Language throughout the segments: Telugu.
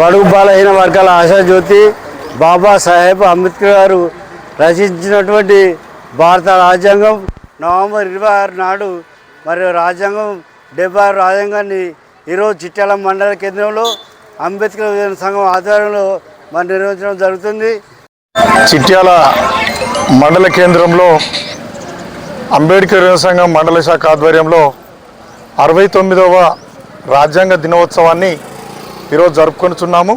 బడుగు బలహీన వర్గాల ఆశాజ్యోతి బాబాసాహెబ్ అంబేద్కర్ గారు రచించినటువంటి భారత రాజ్యాంగం నవంబర్ ఇరవై ఆరు నాడు మరి రాజ్యాంగం డెబ్బై ఆరు రాజ్యాంగాన్ని ఈరోజు చిట్యాల మండల కేంద్రంలో అంబేద్కర్ సంఘం ఆధ్వర్యంలో మరి నిర్వహించడం జరుగుతుంది. చిట్యాల మండల కేంద్రంలో అంబేద్కర్ సంఘం మండల శాఖ ఆధ్వర్యంలో అరవై తొమ్మిదవ రాజ్యాంగ దినోత్సవాన్ని ఈరోజు జరుపుకొనుచున్నాము.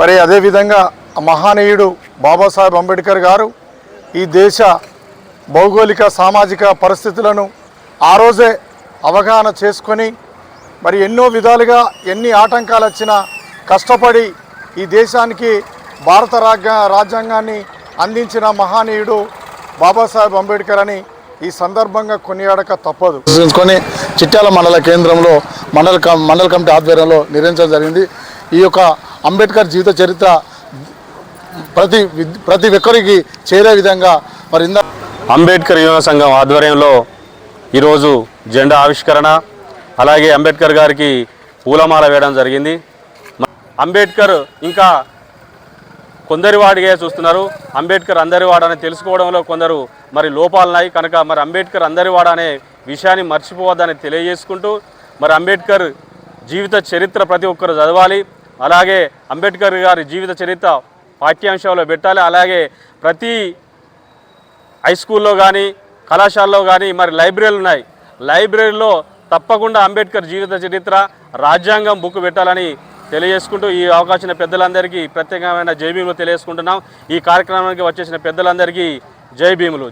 మరి అదేవిధంగా మహానీయుడు బాబాసాహెబ్ అంబేద్కర్ గారు ఈ దేశ భౌగోళిక సామాజిక పరిస్థితులను ఆ రోజే అవగాహన చేసుకొని మరి ఎన్నో విధాలుగా ఎన్ని ఆటంకాలు వచ్చినా కష్టపడి ఈ దేశానికి భారత రాజ్యాంగాన్ని అందించిన మహానీయుడు బాబాసాహెబ్ అంబేద్కర్ అని ఈ సందర్భంగా కొనియాడక తప్పదు. కొని చిట్యాల మండల కేంద్రంలో మండల కం- మండల కమిటీ ఆధ్వర్యంలో నిర్వహించడం జరిగింది. ఈ యొక్క అంబేద్కర్ జీవిత చరిత్ర ప్రతి ప్రతి ఒక్కరికి చేరే విధంగా మరి ఇందా అంబేద్కర్ యువ సంఘం ఆధ్వర్యంలో ఈరోజు జెండా ఆవిష్కరణ అలాగే అంబేద్కర్ గారికి పూలమాల వేయడం జరిగింది. అంబేద్కర్ ఇంకా కొందరి వాడిగా చూస్తున్నారు. అంబేద్కర్ అందరి వాడని తెలుసుకోవడంలో కొందరు మరి లోపాలున్నాయి. కనుక మరి అంబేద్కర్ అందరి వాడనే విషయాన్ని మర్చిపోవద్దని తెలియజేసుకుంటూ మరి అంబేద్కర్ జీవిత చరిత్ర ప్రతి ఒక్కరు చదవాలి. అలాగే అంబేద్కర్ గారి జీవిత చరిత్ర పాఠ్యాంశాల్లో పెట్టాలి. అలాగే ప్రతి హై స్కూల్లో కానీ కళాశాలలో కానీ మరి లైబ్రరీలు ఉన్నాయి. లైబ్రరీలో తప్పకుండా అంబేద్కర్ జీవిత చరిత్ర రాజ్యాంగం బుక్ పెట్టాలని తెలియజేసుకుంటూ ఈ అవకాశం పెద్దలందరికీ ప్రత్యేకమైన జై భీములు తెలియజేసుకుంటున్నాం. ఈ కార్యక్రమానికి వచ్చేసిన పెద్దలందరికీ జై భీములు.